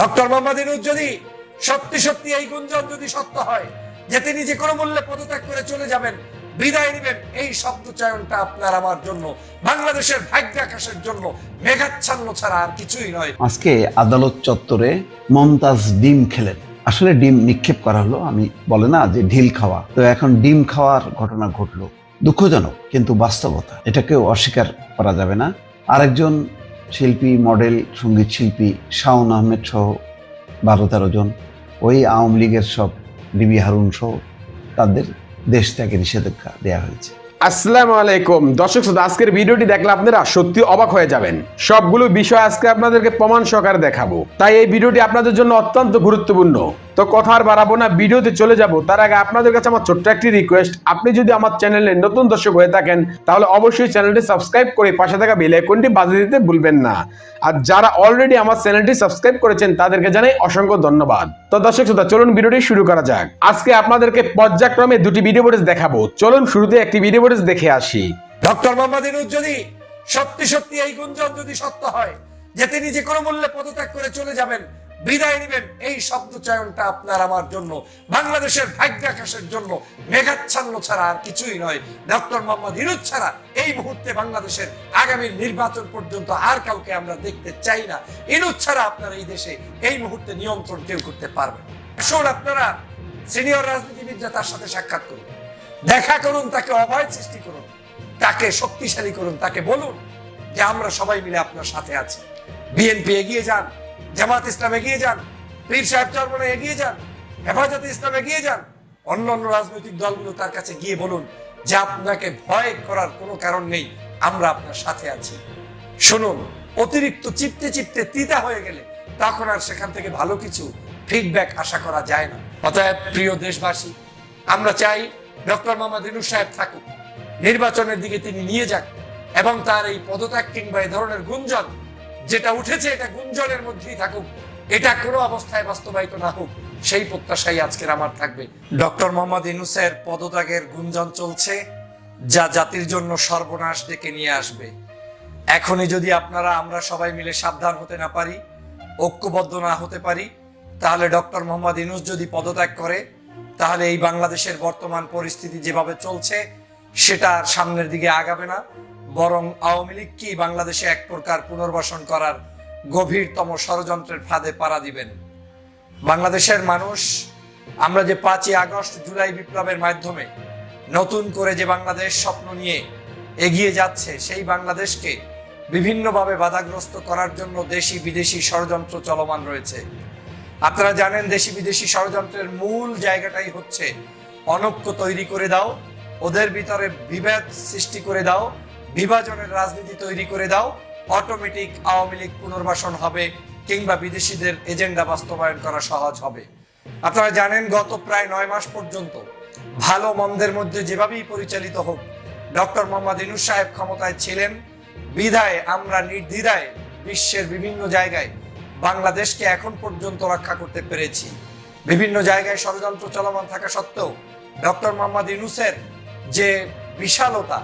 Doctor Mohammad Yunus যদি সত্যি সত্যি এই গুঞ্জন যদি সত্য হয় যে তিনি যে কোনো মূল্যে পদত্যাগ করে চলে যাবেন, বিদায় নেবেন, এই শব্দ চয়নটা আপনার আমার জন্য, বাংলাদেশের ভাগ্যাকাশের জন্য মেঘাচ্ছন্ন ছাড়া আর কিছুই নয়। আজকে আদালত চত্বরে মমতাজ ডিম খেলেন। আসলে ডিম নিক্ষেপ করা হলো, আমি বলে না যে ঢিল খাওয়া। তো এখন ডিম খাওয়ার ঘটনা ঘটলো। দুঃখজনক, কিন্তু বাস্তবতা, এটাকেও অস্বীকার করা যাবে না। আরেকজন শিল্পী, মডেল, সংগীত শিল্পী শাওন আহমেদ সহ বারো তেরো জন। ওই আওয়ামী লীগের সব ডিবি হারুন সহ তাদের দেশ থেকে নিষেধাজ্ঞা দেওয়া হয়েছে। আসসালামু আলাইকুম। দর্শক শ্রোতা, আজকের ভিডিওটি দেখলে আপনারা সত্যি অবাক হয়ে যাবেন। সবগুলো বিষয় আজকে আপনাদেরকে প্রমাণ সহকারে দেখাবো। তাই এই ভিডিওটি আপনাদের জন্য অত্যন্ত গুরুত্বপূর্ণ। তো কথা আর বাড়াবো না, ভিডিওতে চলে যাব। তার আগে আপনাদের কাছে আমার ছোট্ট একটি রিকোয়েস্ট আপনি যদি আমার চ্যানেলে নতুন দর্শক হয়ে থাকেন, তাহলে অবশ্যই চ্যানেলটি সাবস্ক্রাইব করে পাশে থাকা বেল আইকনটি বাজিয়ে দিতে ভুলবেন না। আর যারা অলরেডি আমার চ্যানেলটি সাবস্ক্রাইব করেছেন, তাদেরকে জানাই অসংখ্য ধন্যবাদ। তো দর্শক শ্রোতা, চলুন ভিডিওটি শুরু করা যাক। আজকে আপনাদেরকে পর্যায়ক্রমে দুটি ভিডিও ফুটেজ দেখাবো। চলুন শুরুতে একটি ভিডিও ফুটেজ দেখে আসি। ডক্টর মোহাম্মদ ইনুজ যদি সত্যি সত্যি এই গুঞ্জন যদি সত্য হয়, যে তিনি যে কোনো মূল্যে পদত্যাগ করে চলে যাবেন বিদায় নেবেন। এই শব্দ চয়নটা আপনার আমার জন্য, বাংলাদেশের ভাগ্যাকাশের জন্য মেঘাচ্ছন্ন ছাড়া আর কিছুই নয়। ডক্টর মোহাম্মদ ইনুজ ছাড়া এই মুহূর্তে বাংলাদেশের আগামী নির্বাচন পর্যন্ত আর কাউকে আমরা দেখতে চাই না। ইনুজ ছাড়া আপনার এই দেশে এই মুহূর্তে নিয়ন্ত্রণ কেউ করতে পারবে না। আসুন আপনারা সিনিয়র রাজনীতিবিদরা তার সাথে সাক্ষাৎ করুন। দেখা করুন, তাকে অভয় সৃষ্টি করুন, তাকে শক্তিশালী করুন, তাকে বলুন যে আমরা সবাই মিলে আপনার সাথে আছি। বিএনপি এগিয়ে যান জামাত ইসলাম এগিয়ে যান, পীর সাহেব চরমনে এগিয়ে যান, হেফাজতে ইসলাম এগিয়ে যান, অন্য অন্য রাজনৈতিক দলগুলো তার কাছে গিয়ে বলুন যে আপনাকে ভয় করার কোনো কারণ নেই, আমরা আপনার সাথে আছি। শুনুন, অতিরিক্ত চিপতে চিপতে তিতা হয়ে গেলে তখন আর সেখান থেকে ভালো কিছু ফিডব্যাক আশা করা যায় না। অতএব প্রিয় দেশবাসী, আমরা চাই ডক্টর মোহাম্মদ ইনুস সাহেব থাকুক, নির্বাচনের দিকে তিনি নিয়ে যাক এবং তার এই পদত্যাগ কিংবা এই ধরনের গুঞ্জন যেটা উঠেছে এটা গুঞ্জনের মধ্যেই থাকুক, এটা কোনো অবস্থায় বাস্তবায়িত না হোক, সেই প্রত্যাশাই আজকের আমার থাকবে। ডক্টর মোহাম্মদ ইনুসের পদত্যাগের গুঞ্জন চলছে, যা জাতির জন্য সর্বনাশ ডেকে নিয়ে আসবে। এখনই যদি আপনারা, আমরা সবাই মিলে সাবধান হতে না পারি, ঐক্যবদ্ধ না হতে পারি, তাহলে ডক্টর মোহাম্মদ ইনুস যদি পদত্যাগ করে, তাহলে এই বাংলাদেশের বর্তমান পরিস্থিতি যেভাবে চলছে, সেটা আর সামনের দিকে আগাবে না। বরং আওয়ামী লীগকেই বাংলাদেশে এক প্রকার পুনর্বাসন করার গভীরতম ষড়যন্ত্রের ফাঁদে পাড়া দিবেন? বাংলাদেশের মানুষ, আমরা যে পাঁচই আগস্ট জুলাই বিপ্লবের মাধ্যমে নতুন করে যে বাংলাদেশ স্বপ্ন নিয়ে এগিয়ে যাচ্ছে, সেই বাংলাদেশকে বিভিন্নভাবে বাধাগ্রস্ত করার জন্য দেশি বিদেশি ষড়যন্ত্র চলমান রয়েছে। আপনারা জানেন দেশি বিদেশি ষড়যন্ত্রের মূল জায়গাটাই হচ্ছে অনক্য তৈরি করে দাও, ওদের ভিতরে বিভেদ সৃষ্টি করে দাও বিভাজনের রাজনীতি তৈরি করে দাও অটোমেটিক আওয়ামী লীগ পুনর্বাসন হবে কিংবা বিদেশিদের এজেন্ডা বাস্তবায়ন করা সহজ হবে। আপনারা জানেন, গত প্রায় নয় মাস পর্যন্ত ভালো মন্দের মধ্যে যেভাবেই পরিচালিত হোক, ডক্টর মোহাম্মদ ইনুস সাহেব ক্ষমতায় ছিলেন। বিধায় আমরা নির্দ্বিধায় বিশ্বের বিভিন্ন জায়গায় বাংলাদেশকে এখন পর্যন্ত রক্ষা করতে পেরেছি। বিভিন্ন জায়গায় ষড়যন্ত্র চলমান থাকা সত্ত্বেও ডক্টর মোহাম্মদ ইনুসের যে বিশালতা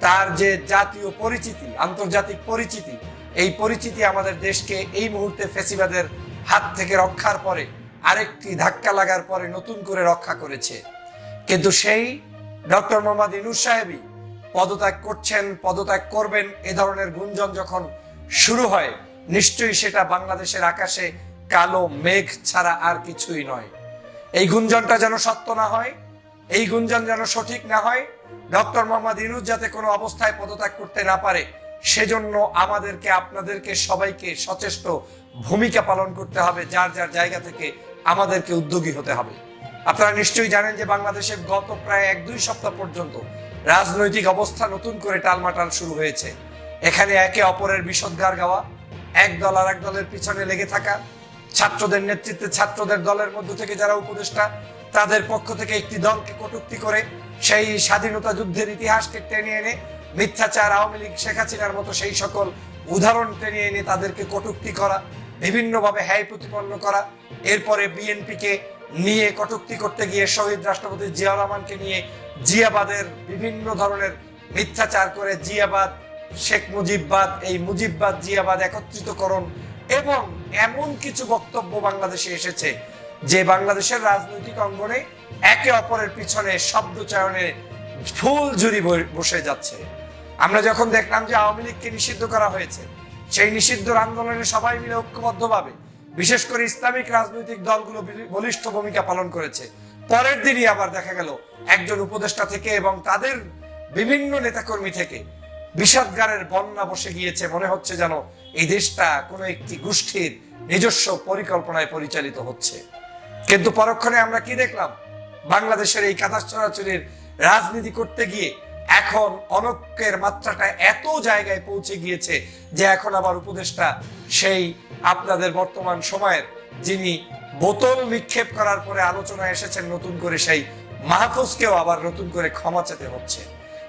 তার যে জাতীয় পরিচিতি, আন্তর্জাতিক পরিচিতি, এই পরিচিতি আমাদের দেশকে এই মুহূর্তে ফেসিবাদের হাত থেকে রক্ষার পরে আরেকটি ধাক্কা লাগার পরে নতুন করে রক্ষা করেছে। কিন্তু সেই ডক্টর মোহাম্মদ ইনুস সাহেবই পদত্যাগ করছেন, পদত্যাগ করবেন, এ ধরনের গুঞ্জন যখন শুরু হয়, নিশ্চয়ই সেটা বাংলাদেশের আকাশে কালো মেঘ ছাড়া আর কিছুই নয়। এই গুঞ্জনটা যেন সত্য না হয়, এই গুঞ্জন যেন সঠিক না হয় ডক্টর মোহাম্মদ ইনুজ যাতে কোনো অবস্থায় পদত্যাগ করতে না পারে, সেজন্য আমাদেরকে, আপনাদেরকে সবাইকে সচেষ্ট ভূমিকা পালন করতে হবে, যার যার জায়গা থেকে আমাদেরকে উদ্যোগী হতে হবে। আপনারা নিশ্চয়ই জানেন যে বাংলাদেশের গত প্রায় এক দুই সপ্তাহ পর্যন্ত রাজনৈতিক অবস্থা নতুন করে টালমাটাল শুরু হয়েছে। এখানে একে অপরের বিষদগার গাওয়া, এক দল আর এক দলের পিছনে লেগে থাকা, ছাত্রদের নেতৃত্বে ছাত্রদের দলের মধ্য থেকে যারা উপদেষ্টা তাদের পক্ষ থেকে একটি দলকে কটূক্তি করে সেই স্বাধীনতা যুদ্ধের ইতিহাসকে টেনে এনে মিথ্যাচার, আওয়ামী লীগ, শেখ হাসিনার মতো সেই সকল উদাহরণ টেনে এনে তাদেরকে কটূক্তি করা, বিভিন্নভাবে হ্যায় প্রতিপন্ন করা, এরপরে বিএনপিকে নিয়ে কটুক্তি করতে গিয়ে শহীদ রাষ্ট্রপতি জিয়াউর রহমানকে নিয়ে জিয়াবাদের বিভিন্ন ধরনের মিথ্যাচার করে জিয়াবাদ, শেখ মুজিববাদ, এই মুজিববাদ জিয়াবাদ একত্রিতকরণ এবং এমন কিছু বক্তব্য বাংলাদেশে এসেছে যে বাংলাদেশের রাজনৈতিক অঙ্গনে একে অপরের পিছনে শব্দ চয়নে ফুল জুড়ি বসে যাচ্ছে। আমরা যখন দেখলাম যে আওয়ামী লীগকে নিষিদ্ধ করা হয়েছে, সেই নিষিদ্ধর আন্দোলনে সবাই মিলে ঐক্যবদ্ধভাবে, বিশেষ করে ইসলামিক রাজনৈতিক দলগুলো বলিষ্ঠ ভূমিকা পালন করেছে। পরের দিনই আবার দেখা গেল একজন উপদেষ্টা থেকে এবং তাদের বিভিন্ন নেতাকর্মী থেকে বিষাদগারের বন্যা বসে গিয়েছে। মনে হচ্ছে যেন এই দেশটা কোনো একটি গোষ্ঠীর নিজস্ব পরিকল্পনায় পরিচালিত হচ্ছে। কিন্তু পরক্ষণে আমরা কি দেখলাম? বাংলাদেশের এই কাদাস চলাচলের রাজনীতি করতে গিয়ে এখন অনক্যের মাত্রাটা এত জায়গায় পৌঁছে গিয়েছে যে এখন আবার উপদেষ্টা সেই আপনাদের বর্তমান সময়ের যিনি বোতল নিক্ষেপ করার পরে আলোচনায় এসেছেন নতুন করে সেই মাহফুজকেও আবার নতুন করে ক্ষমা চেতে হচ্ছে।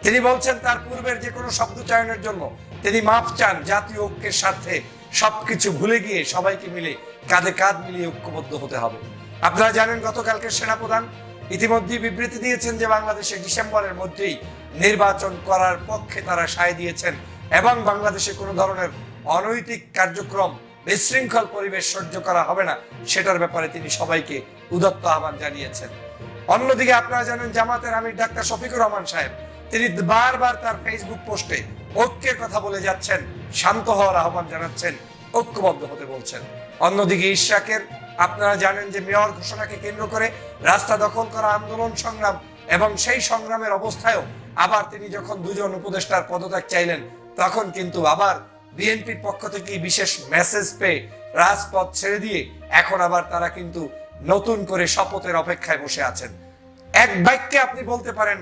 তিনি বলছেন তার পূর্বের যে কোনো শব্দ চয়নের জন্য তিনি মাফ চান, জাতীয় ঐক্যের স্বার্থে সবকিছু ভুলে গিয়ে সবাইকে মিলে কাঁধে কাঁধ মিলিয়ে ঐক্যবদ্ধ হতে হবে। আপনারা জানেন গতকালকে সেনাপ্রধান ইতিমধ্যে বিবৃতি দিয়েছেন যে বাংলাদেশে ডিসেম্বরের মধ্যেই নির্বাচন করার পক্ষে তারা সায় দিয়েছেন এবং বাংলাদেশে কোনো ধরনের অনৈতিক কার্যক্রম, বিশৃঙ্খল পরিবেশ সহ্য করা হবে না, সেটার ব্যাপারে তিনি সবাইকে উদত্ত আহ্বান জানিয়েছেন। অন্যদিকে আপনারা জানেন জামাতের আমির ডাক্তার শফিকুর রহমান সাহেব, তিনি বারবার তার ফেসবুক পোস্টে ঐক্যের কথা বলে যাচ্ছেন, শান্ত হওয়ার আহ্বান জানাচ্ছেন, ঐক্যবদ্ধ হতে বলছেন। অন্যদিকে ইশাকের আপনারা জানেন যে মেয়র ঘোষণাকে কেন্দ্র করে রাস্তা দখল করা আন্দোলন সংগ্রাম এবং সেই সংগ্রামের অবস্থায়ও আবার তিনি যখন দুজন উপদেষ্টার পদত্যাগ চাইলেন, তখন কিন্তু আবার বিএনপির পক্ষ থেকে বিশেষ মেসেজ পেয়ে রাজপথ ছেড়ে দিয়ে এখন আবার তারা কিন্তু নতুন করে শপথের অপেক্ষায় বসে আছেন। এক বাক্যে আপনি বলতে পারেন,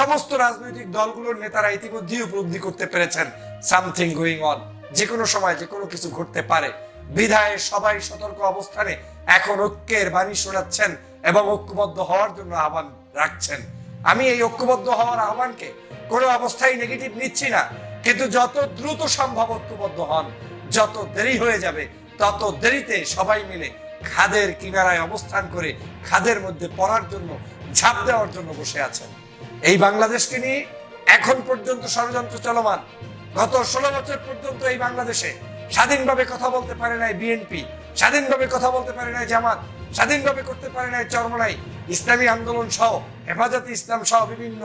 সমস্ত রাজনৈতিক দলগুলোর নেতারা ইতিমধ্যেই উপলব্ধি করতে পেরেছেন সামথিং গোয়িং অন যে কোনো সময় যে কোনো কিছু ঘটতে পারে। বিধায় সবাই সতর্ক অবস্থানে এখন ঐক্যের বাণী শোনাচ্ছেন এবং ঐক্যবদ্ধ হওয়ার জন্য আহ্বান রাখছেন। আমি এই ঐক্যবদ্ধ হওয়ার আহ্বানকে কোনো অবস্থায় নেগেটিভ নিচ্ছি না, কিন্তু যত দ্রুত সম্ভব ঐক্যবদ্ধ হন, যত দেরি হয়ে যাবে, তত দেরিতে সবাই মিলে খাদের কিনারায় অবস্থান করে খাদের মধ্যে পড়ার জন্য, ঝাঁপ দেওয়ার জন্য বসে আছেন। এই বাংলাদেশকে নিয়ে এখন পর্যন্ত ষড়যন্ত্র চলমান, গত ষোলো বছর পর্যন্ত এই বাংলাদেশে স্বাধীনভাবে কথা বলতে পারে নাই বিএনপি স্বাধীনভাবে কথা বলতে পারে নাই জামাত, স্বাধীনভাবে করতে পারে নাই চরমনাই, ইসলামী আন্দোলন সহ, হেফাজত ইসলাম সহ বিভিন্ন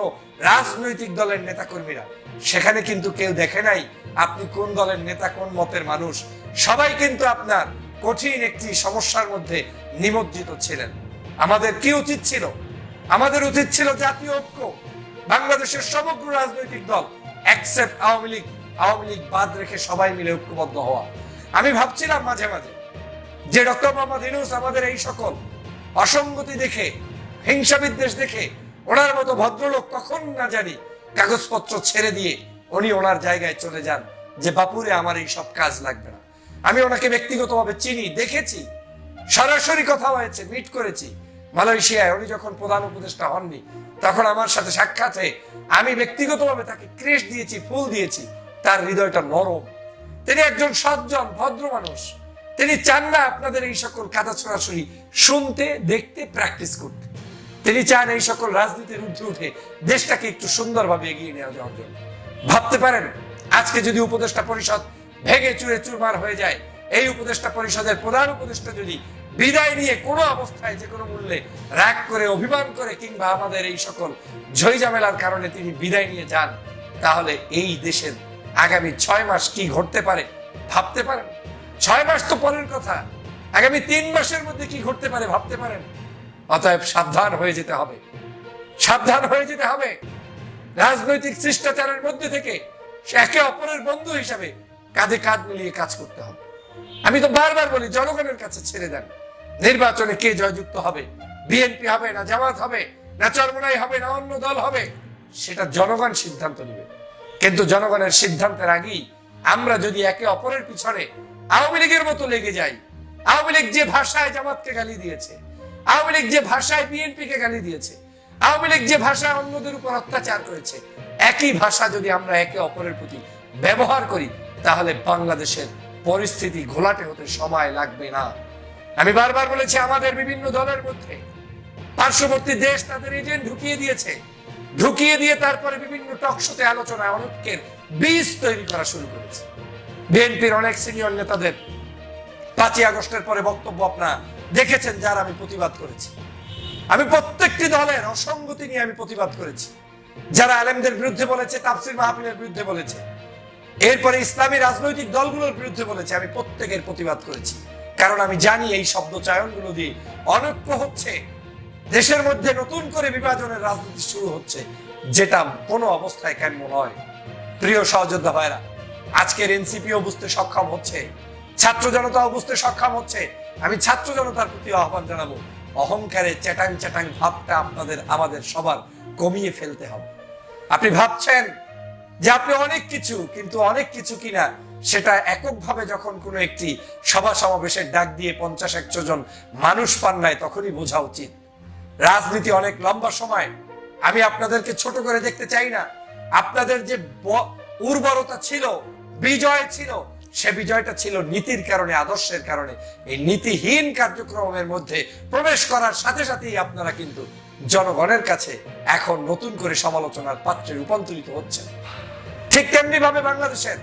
রাজনৈতিক দলের নেতাকর্মীরা। সেখানে কিন্তু কেউ দেখে নাই আপনি কোন দলের নেতা, কোন মতের মানুষ। সবাই কিন্তু আপনার কঠিন একটি সমস্যার মধ্যে নিমজ্জিত ছিলেন। আমাদের কি উচিত ছিল? আমাদের উচিত ছিল জাতীয় ঐক্য। বাংলাদেশের সমগ্র রাজনৈতিক দল অ্যাকসেপ্ট আওয়ামী লীগ আওয়ামী লীগ বাদ রেখে সবাই মিলে ঐক্যবদ্ধ হওয়া। আমি ভাবছিলাম মাঝে মাঝে যে ডক্টর মোহাম্মদ ইউনুস আমাদের এই সকল অসঙ্গতি দেখে, হিংসা বিদ্বেষ দেখে, ওনার মতো ভদ্রলোক কখন না জানি কাগজপত্র ছেড়ে দিয়ে উনি ওনার জায়গায় চলে যান যে বাপুরে আমার এই সব কাজ লাগবে না। আমি ওনাকে ব্যক্তিগতভাবে চিনি, দেখেছি, সরাসরি কথা হয়েছে, মিট করেছি। মালয়েশিয়ায় উনি যখন প্রধান উপদেষ্টা হননি, তখন আমার সাথে সাক্ষাতে আমি ব্যক্তিগতভাবে তাকে ক্রেশ দিয়েছি, ফুল দিয়েছি। তার হৃদয়টা নরম। তিনি একজন সজ্জন, ভদ্র মানুষ। তিনি চান না আপনাদের এই সকল কাদা ছড়াছড়ি শুনতে, দেখতে প্র্যাকটিস করতে। তিনি চান এই সকল রাজনীতির ঊর্ধ্বে উঠে দেশটাকে একটু সুন্দরভাবে এগিয়ে নেওয়া যাওয়ার জন্য। ভাবতে পারেন, আজকে যদি উপদেষ্টা পরিষদ ভেঙে চুরে চুরমার হয়ে যায়, এই উপদেষ্টা পরিষদের প্রধান উপদেষ্টা যদি বিদায় নিয়ে কোনো অবস্থায় যে কোনো মূল্যে রাগ করে, অভিমান করে কিংবা আমাদের এই সকল ঝইঝামেলার কারণে তিনি বিদায় নিয়ে যান, তাহলে এই দেশের আগামী ছয় মাস কি ঘটতে পারে ভাবতে পারেন? ছয় মাস তো পরের কথা। আগামী তিন মাসের মধ্যে কি ঘটতে পারে ভাবতে পারেন? অতএব সাবধান হয়ে যেতে হবে। সাবধান হয়ে যেতে হবে। রাজনৈতিক শিষ্টাচারের মধ্যে থেকে একে অপরের বন্ধু হিসাবে কাঁধে কাঁধ মিলিয়ে কাজ করতে হবে। আমি তো বারবার বলি, জনগণের কাছে ছেড়ে দেন। নির্বাচনে কে জয়যুক্ত হবে? বিএনপি হবে না জামাত হবে? না চরমনাই হবে না অন্য দল হবে? সেটা জনগণ সিদ্ধান্ত নেবে। কিন্তু জনগণের সিদ্ধান্তের আগেই আমরা যদি একে অপরের পিছনে আওয়ামী লীগের মতো লেগে যাই, আওয়ামী লীগ যে ভাষায় জামাতকে গালি দিয়েছে, আওয়ামী লীগ যে ভাষায় বিএনপি কে গালি দিয়েছে, আওয়ামী লীগ যে ভাষায় অন্যদের উপর অত্যাচার করেছে, একই ভাষা যদি আমরা একে অপরের প্রতি ব্যবহার করি, তাহলে বাংলাদেশের পরিস্থিতি ঘোলাটে হতে সময় লাগবে না। আমি বারবার বলেছি, আমাদের বিভিন্ন দলের মধ্যে পার্শ্ববর্তী দেশ তাদের এজেন্ট ঢুকিয়ে দিয়েছে। ঢুকিয়ে দিয়ে তারপরে বিভিন্ন টকশোতে আলোচনা অনৈক্যের বীজ তৈরি করা শুরু করেছে। বিএনপির অনেক সিনিয়র নেতাদের পাঁচই আগস্টের পরে বক্তব্য আপনারা দেখেছেন, যার আমি প্রতিবাদ করেছি। আমি প্রত্যেকটি দলের অসঙ্গতি নিয়ে আমি প্রতিবাদ করেছি। যারা আলেমদের বিরুদ্ধে বলেছে, তাফসির মাহফিলের বিরুদ্ধে বলেছে, এরপরে ইসলামী রাজনৈতিক দলগুলোর বিরুদ্ধে বলেছে, আমি প্রত্যেকের প্রতিবাদ করেছি। কারণ আমি জানি এই শব্দ চয়নগুলো দিয়ে অনৈক্য হচ্ছে। দেশের মধ্যে নতুন করে বিভাজনের রাজনীতি শুরু হচ্ছে, যেটা কোনো অবস্থায় কেন নয়। প্রিয় সহযোদ্ধা ভাইরা, আজকের এনসিপিও বুঝতে সক্ষম হচ্ছে, ছাত্র জনতাও বুঝতে সক্ষম হচ্ছে। আমি ছাত্র জনতার প্রতি আহ্বান জানাব, অহংকারে চ্যাটাং চ্যাটাং ভাবটা আপনাদের, আমাদের সবার কমিয়ে ফেলতে হবে। আপনি ভাবছেন যে আপনি অনেক কিছু, কিন্তু অনেক কিছু কিনা, সেটা এককভাবে যখন কোনো একটি সভা সমাবেশের ডাক দিয়ে পঞ্চাশ একশো জন মানুষ পান নাই, তখনই বোঝা উচিত। রাজনীতি অনেক লম্বা সময়। আমি আপনাদেরকে ছোট করে দেখতে চাই না। আপনাদের যে উর্বরতা ছিল, বিজয় ছিল, সে বিজয়টা ছিল নীতির কারণে, আদর্শের কারণে। এই নীতিহীন কার্যক্রমের মধ্যে প্রবেশ করার সাথে সাথেই আপনারা কিন্তু জনগণের কাছে এখন নতুন করে সমালোচনার পাত্রে রূপান্তরিত হচ্ছেন। ঠিক তেমনি ভাবে বাংলাদেশের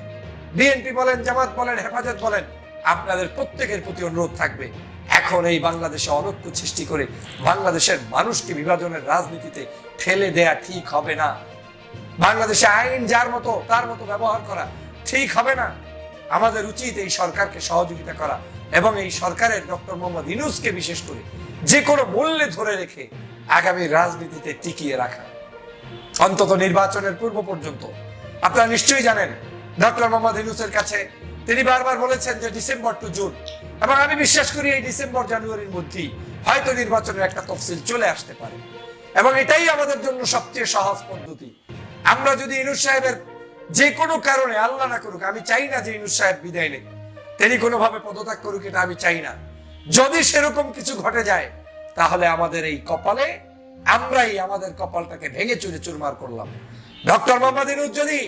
বিএনপি বলেন, জামাত বলেন, হেফাজত বলেন, আপনাদের প্রত্যেকের প্রতি অনুরোধ থাকবে। এখন এই বাংলাদেশে অনৈক্য সৃষ্টি করে বাংলাদেশের মানুষকে বিভাজনের রাজনীতিতে ঠেলে দেয়া ঠিক হবে না। বাংলাদেশে আইন যার মতো, তার মতো ব্যবহার করা ঠিক হবে না। আমাদের উচিত এই সরকারকে সহযোগিতা করা এবং এই সরকারের ডক্টর মোহাম্মদ ইনুসকে বিশেষ করে যে কোনো মূল্যে ধরে রেখে আগামী রাজনীতিতে টিকিয়ে রাখা। অন্তত নির্বাচনের পূর্ব পর্যন্ত। আপনারা নিশ্চয়ই জানেন, ডক্টর মোহাম্মদ ইউনুসের কাছে তিনি বারবার বলেছেন যে ডিসেম্বর টু জুন এবং আমি বিশ্বাস করি এই ডিসেম্বর, জানুয়ারির মধ্যেই হয়তো নির্বাচনের একটা তফসিল চলে আসতে পারে। এবং এটাই আমাদের জন্য সবচেয়ে সহজ পদ্ধতি। আমরা যদি ইনুস সাহেবের যে কোনো কারণে, আল্লাহ না করুক, আমি চাই না যে ইনুস সাহেব বিদায় নেই তিনি কোনোভাবে পদত্যাগ করুক, এটা আমি চাই না। যদি সেরকম কিছু ঘটে যায়, তাহলে আমাদের এই কপালে, আমরাই আমাদের কপালটাকে ভেঙে চুরে চুরমার করলাম। ডক্টর মোহাম্মদ ইনুস যদি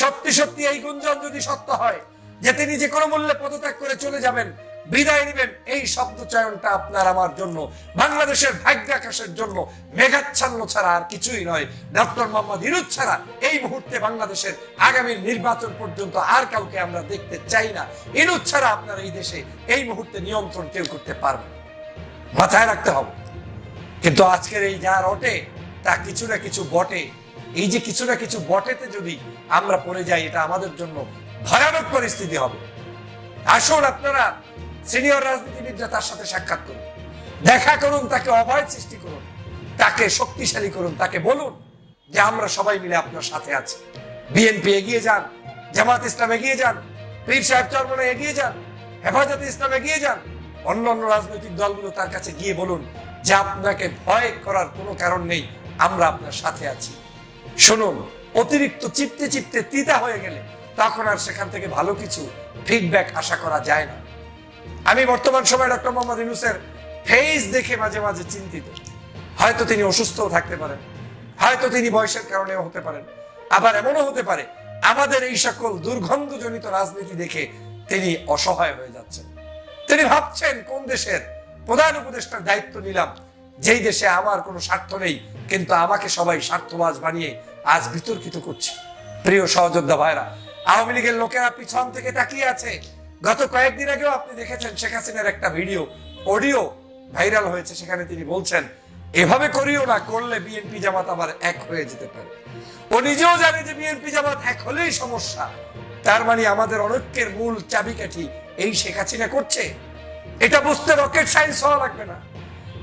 সত্যি সত্যি এই গুঞ্জন যদি সত্য হয়, যে তিনি যে কোনো মূল্যে পদত্যাগ করে চলে যাবেন বিদায় নেবেন। এই শব্দ চয়নটা আপনার আমার জন্য, বাংলাদেশের ভাগ্যাকাশের জন্য মেঘাচ্ছন্ন ছাড়া আর কিছুই নয়। ডক্টর মোহাম্মদ ইনুস ছাড়া এই মুহূর্তে বাংলাদেশের আগামী নির্বাচন পর্যন্ত আর কাউকে আমরা দেখতে চাই না। ইনুস ছাড়া আপনার এই দেশে এই মুহূর্তে নিয়ন্ত্রণ কেউ করতে পারবে মাথায় রাখতে হবে। কিন্তু আজকের এই যা রটে, তা কিছু না কিছু বটে। এই যে কিছু না কিছু বটেতে যদি আমরা পড়ে যাই, এটা আমাদের জন্য ভয়ানক পরিস্থিতি হবে। আসুন আপনারা সিনিয়র রাজনীতিবিদরা তার সাথে সাক্ষাৎ করুন। দেখা করুন, তাকে অভয় সৃষ্টি করুন, তাকে শক্তিশালী করুন, তাকে বলুন যে আমরা সবাই মিলে আপনার সাথে আছি। বিএনপি এগিয়ে যান, জামাত ইসলাম এগিয়ে যান, পীর সাহেব চরমনে এগিয়ে যান, হেফাজতে ইসলাম এগিয়ে যান। অন্য অন্য রাজনৈতিক দলগুলো তার কাছে গিয়ে বলুন যে আপনাকে ভয় করার কোনো কারণ নেই, আমরা আপনার সাথে আছি। শুনুন, অতিরিক্ত চিপতে চিপতে তিতা হয়ে গেলে তখন আর সেখান থেকে ভালো কিছু ফিডব্যাক আশা করা যায় না। আমি বর্তমান সময় ডক্টর মোহাম্মদ ইউনুসের ফেস দেখে মাঝে মাঝে চিন্তিত। হয়তো তিনি অসুস্থও থাকতে পারেন। হয়তো তিনি বয়সের কারণেও হতে পারেন। আবার এমনও হতে পারে, আমাদের এই সকল দুর্গন্ধজনিত রাজনীতি দেখে তিনি অসহায় হয়ে যাচ্ছেন। তিনি ভাবছেন, কোন দেশের প্রধান উপদেষ্টার দায়িত্ব নিলাম? যেই দেশে আমার কোনো স্বার্থ নেই, কিন্তু আমাকে সবাই স্বার্থবাজ বানিয়ে আজ বিতর্কিত করছে। প্রিয় সহযোদ্ধা ভাইরা, আওয়ামী লীগের লোকেরা পিছন থেকে তাকিয়ে আছে। গত কয়েকদিন আগেও আপনি দেখেছেন শেখ হাসিনার একটা ভিডিও, অডিও ভাইরাল হয়েছে, সেখানে তিনি বলছেন, এভাবে করিও না, করলে বিএনপি জামাত আবার এক হয়ে যেতে পারে। ও নিজেও জানে যে বিএনপি জামাত এক হলেই সমস্যা। তার মানে আমাদের অনৈক্যের মূল চাবিকাঠি এই শেখ হাসিনা করছে। এটা বুঝতে রকেট সায়েন্স হওয়া লাগবে না।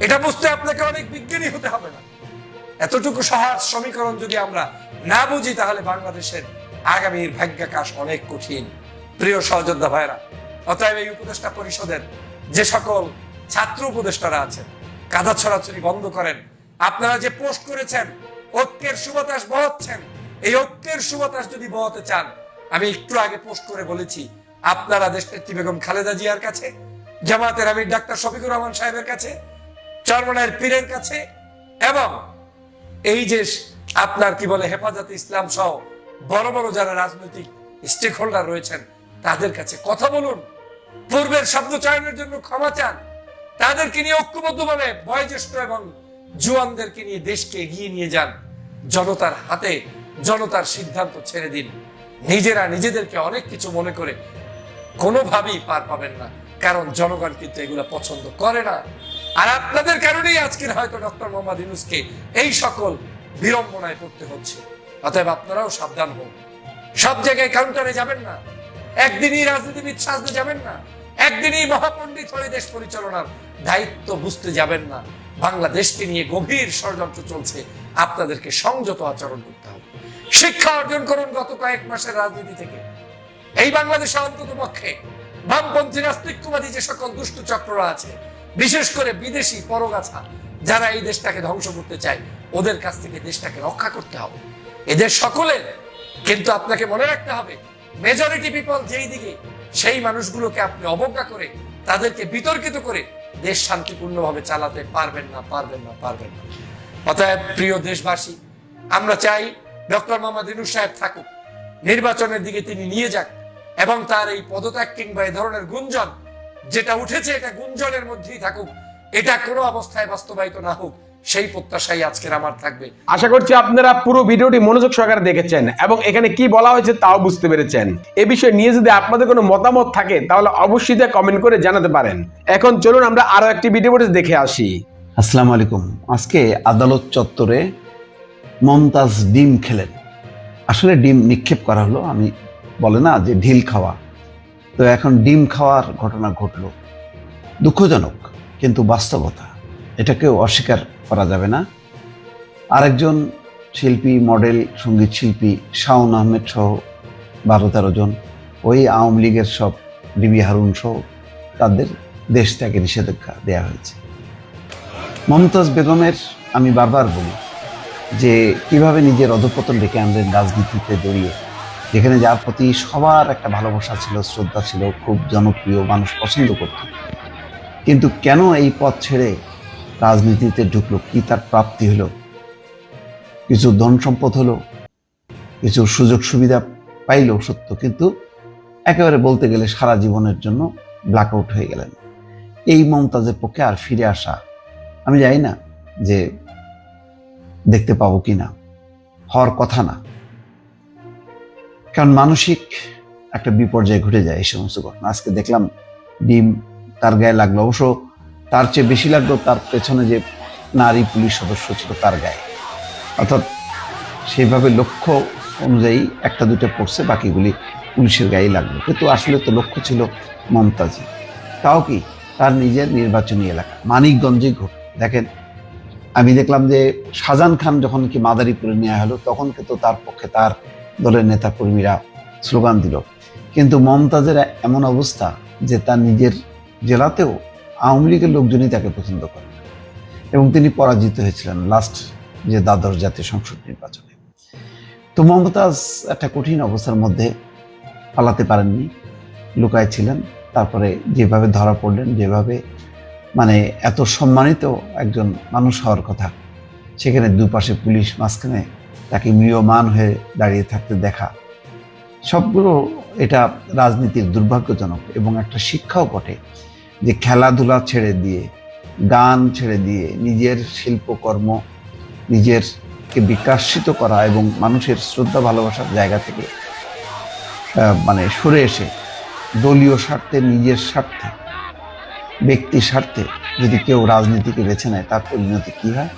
এটা বুঝতে আপনাকে অনেক বিজ্ঞানী হতে হবে না। এতটুকু সহজ সমীকরণ যদি আমরা না বুঝি, তাহলে বাংলাদেশের আগামীর ভাগ্যাকাশ অনেক কঠিন। প্রিয় সহযোদ্ধা ভাইরা অতএব এই উপদেষ্টা পরিষদের যে সকল ছাত্র উপদেষ্টারা আছেন, কাদা ছড়াছড়ি বন্ধ করেন। আপনারা যে পোস্ট করেছেন, ঐক্যের সুবাতাস বহাচ্ছেন, এই ঐক্যের সুবাতাস যদি বহাতে চান, আমি একটু আগে পোস্ট করে বলেছি, আপনারা দেশনেত্রী বেগম খালেদা জিয়ার কাছে জামাতের আমির ডাক্তার শফিকুর রহমান সাহেবের কাছে, চরমনায়ের পীরের কাছে, এবং এই যে আপনার কি বলে হেফাজতে ইসলাম সহ বড় বড় যারা রাজনৈতিক স্টেক হোল্ডার রয়েছেন তাদের কাছে কথা বলুন। পূর্বের শব্দ চয়নের জন্য ক্ষমা চান। তাদেরকে নিয়ে ঐক্যবদ্ধভাবে বয়োজ্যেষ্ঠ এবং জুয়ানদেরকে নিয়ে দেশকে এগিয়ে নিয়ে যান। জনতার হাতে জনতার সিদ্ধান্ত ছেড়ে দিন। নিজেরা নিজেদেরকে অনেক কিছু মনে করে কোনোভাবেই পার পাবেন না। কারণ জনগণ কিন্তু এগুলো পছন্দ করে না। আর আপনাদের কারণেই আজকের হয়তো ডক্টর মোহাম্মদ ইউনুসকে এই সকল বিড়ম্বনায় পড়তে হচ্ছে। অতএব আপনারাও সাবধান হন। সব জায়গায় কাউন্টারে যাবেন না। একদিনই রাজনীতিবিদ সাজতে যাবেন না। একদিনই মহাপণ্ডিত হয়ে দেশ পরিচালনার দায়িত্ব বুঝতে যাবেন না। বাংলাদেশকে নিয়ে গভীর ষড়যন্ত্র চলছে। আপনাদেরকে সংযত আচরণ করতে হবে। শিক্ষা অর্জন করুন গত কয়েক মাসের রাজনীতি থেকে। এই বাংলাদেশে অন্তত পক্ষে বামপন্থী নাস্তিকবাদী যে সকল দুষ্ট চক্ররা আছে, বিশেষ করে বিদেশি পরগাছা, যারা এই দেশটাকে ধ্বংস করতে চায়, ওদের কাছ থেকে দেশটাকে রক্ষা করতে হবে। এদের সকলের কিন্তু আপনাকে মনে রাখতে হবে মেজরিটি পিপল যেই দিকে, সেই মানুষগুলোকে আপনি অবজ্ঞা করে, তাদেরকে বিতর্কিত করে দেশ শান্তিপূর্ণভাবে চালাতে পারবেন না পারবেন না পারবেন না। অতএব প্রিয় দেশবাসী, আমরা চাই ডক্টর মোহাম্মদ ইনুস সাহেব থাকুক, নির্বাচনের দিকে তিনি নিয়ে যাক, এবং তার এই পদত্যাগ কিংবা এই ধরনের গুঞ্জন, যেটা উঠেছে এটা গুঞ্জনের মধ্যেই থাকুক, এটা কোনো অবস্থায় বাস্তবায়িত না হোক সেই প্রত্যাশাই আজকের আমার থাকবে। আশা করছি আপনারা পুরো ভিডিওটি মনোযোগ সহকারে দেখেছেন এবং এখানে কি বলা হয়েছে তাও বুঝতে পেরেছেন। এ বিষয়ে নিয়ে যদি আপনাদের কোনো মতামত থাকে তাহলে অবশ্যই তা কমেন্ট করে জানাতে পারেন। এখন চলুন আমরা আরও একটি ভিডিও ফুটেজ দেখে আসি। আসসালামু আলাইকুম। আজকে আদালত চত্বরে মমতাজ ডিম খেলেন। আসলে ডিম নিক্ষেপ করা হলো আমি বলে না যে ঢিল খাওয়া। তো এখন ডিম খাওয়ার ঘটনা ঘটলো। দুঃখজনক কিন্তু বাস্তবতা এটাকেও অস্বীকার করা যাবে না। আরেকজন শিল্পী, মডেল, সংগীত শিল্পী শাওন আহমেদ সহ বারো তেরো জন। ওই আওয়ামী লীগের সব ডিবি হারুন সহ তাদের দেশ থেকে নিষেধাজ্ঞা দেওয়া হয়েছে। মমতাজ বেগমের আমি বারবার বলি যে, কীভাবে নিজের অধপতন ডেকে আনলেন রাজনীতিতে জড়িয়ে যেখানে যার প্রতি সবার একটা ভালোবাসা ছিল, শ্রদ্ধা ছিল, খুব জনপ্রিয়, মানুষ পছন্দ করত। কিন্তু কেন এই পথ ছেড়ে রাজনীতিতে ঢুকলো, কি তার প্রাপ্তি হলো? কিছু ধন সম্পদ হলো, কিছু সুযোগ সুবিধা পাইলো সত্য, কিন্তু একেবারে বলতে গেলে সারা জীবনের জন্য ব্ল্যাক আউট হয়ে গেলেন। এই মমতাজের পক্ষে আর ফিরে আসা, আমি জানি না যে দেখতে পাবো কি না, হওয়ার কথা না। কারণ মানসিক একটা বিপর্যয় ঘটে যায় এই সমস্ত ঘটনা। আজকে দেখলাম ডিম তার গায়ে লাগল, অবশ্য তার চেয়ে বেশি লাগল তার পেছনে যে নারী পুলিশ সদস্য ছিল তার গায়ে। অর্থাৎ সেইভাবে লক্ষ্য অনুযায়ী একটা দুটো পড়ছে বাকিগুলি পুলিশের গায়ে লাগল। কিন্তু আসলে তো লক্ষ্য ছিল মমতাজি তাও কি? তার নিজের নির্বাচনী এলাকা মানিকগঞ্জে ঘট। দেখেন, আমি দেখলাম যে শাহজাহান খান যখন কি মাদারীপুরে নেওয়া হলো, তখন কিন্তু তার পক্ষে তার দলের নেতা কর্মীরা স্লোগান দিল। কিন্তু মমতাজের এমন অবস্থা যে তার নিজের জেলাতেও আওয়ামী লীগের লোকজনই তাকে পছন্দ করেন এবং তিনি পরাজিত হয়েছিলেন লাস্ট যে দ্বাদশ জাতীয় সংসদ নির্বাচনে। তো মমতাজ একটা কঠিন অবস্থার মধ্যে পালাতে পারেননি, লুকায় ছিলেন, তারপরে যেভাবে ধরা পড়লেন, যেভাবে মানে এত সম্মানিত একজন মানুষ হওয়ার কথা, সেখানে দুপাশে পুলিশ মাঝখানে তাকে মৃয়মান হয়ে দাঁড়িয়ে থাকতে দেখা, সবগুলো এটা রাজনীতির দুর্ভাগ্যজনক এবং একটা শিক্ষাও বটে। যে খেলাধুলা ছেড়ে দিয়ে, গান ছেড়ে দিয়ে নিজের শিল্পকর্ম নিজেরকে বিকাশিত করা এবং মানুষের শ্রদ্ধা ভালোবাসার জায়গা থেকে মানে সরে এসে দলীয় স্বার্থে, নিজের স্বার্থে ব্যক্তি স্বার্থে যদি কেউ রাজনীতিকে বেছে নেয়, তার পরিণতি কী হয়?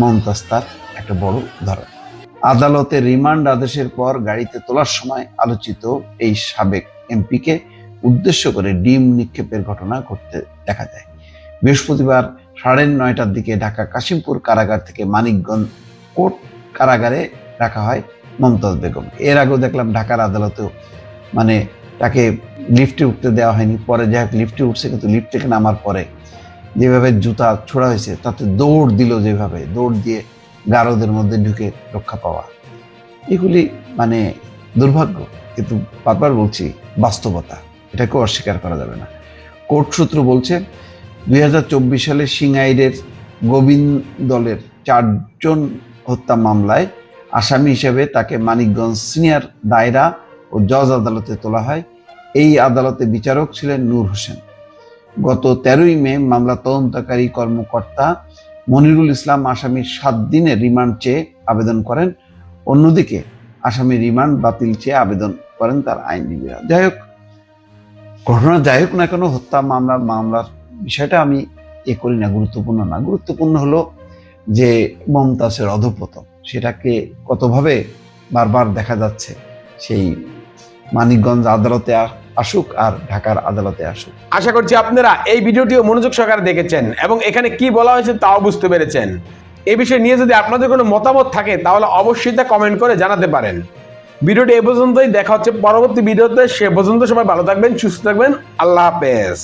মমতাজ তার একটা বড় উদাহরণ। আদালতে রিমান্ড আদেশের পর গাড়িতে তোলার সময় আলোচিত এই সাবেক এমপিকে উদ্দেশ্য করে ডিম নিক্ষেপের ঘটনা ঘটতে দেখা যায়। বৃহস্পতিবার সাড়ে নয়টার দিকে ঢাকা কাশিমপুর কারাগার থেকে মানিকগঞ্জ কোর্ট কারাগারে রাখা হয় মমতাজ বেগম। এর আগেও দেখলাম ঢাকার আদালতেও মানে তাকে লিফটে উঠতে দেওয়া হয়নি। পরে যাই হোক, লিফটে উঠছে কিন্তু লিফট থেকে নামার পরে যেভাবে জুতা ছোড়া হয়েছে, তাতে দৌড় দিল যেভাবে, দৌড় দিয়ে গারদের মধ্যে ঢুকে রক্ষা পাওয়া। এগুলি মানে দুর্ভাগ্য। কিন্তু বারবার বলছি, বাস্তবতা। এটাকে অস্বীকার করা যাবে না। কোর্ট সূত্র বলছে, দুই হাজার চব্বিশ সালে সিঙ্গাইরের গোবিন্দ দলের চারজন হত্যা মামলায় আসামি হিসেবে তাকে মানিকগঞ্জ সিনিয়র দায়রা ও জজ আদালতে তোলা হয়। এই আদালতে বিচারক ছিলেন নূর হোসেন। গত তেরোই মে মামলা তদন্তকারী কর্মকর্তা মনিরুল ইসলাম আসামির সাত দিনের রিমান্ড চেয়ে আবেদন করেন। অন্যদিকে আসামি রিমান্ড বাতিল চেয়ে আবেদন করেন তার আইনজীবীরা। যাই হোক ঘটনা যাই হোক না কেন হত্যা মামলা, মামলার বিষয়টা আমি এ করি না, গুরুত্বপূর্ণ না। গুরুত্বপূর্ণ হলো যে মমতাজের অধপতন, সেটাকে কতভাবে বারবার দেখা যাচ্ছে, সেই মানিকগঞ্জ আদালতে আসুক আর ঢাকার আদালতে আসুক। আশা করছি আপনারা এই ভিডিওটিও মনোযোগ সহকারে দেখেছেন এবং এখানে কি বলা হয়েছে তাও বুঝতে পেরেছেন। এ বিষয়ে নিয়ে যদি আপনাদের কোনো মতামত থাকে, তাহলে অবশ্যই তা কমেন্ট করে জানাতে পারেন। ভিডিওটি এ পর্যন্তই। দেখা হচ্ছে পরবর্তী ভিডিওতে। সে পর্যন্ত সবাই ভালো থাকবেন, সুস্থ থাকবেন। আল্লাহ হাফেজ।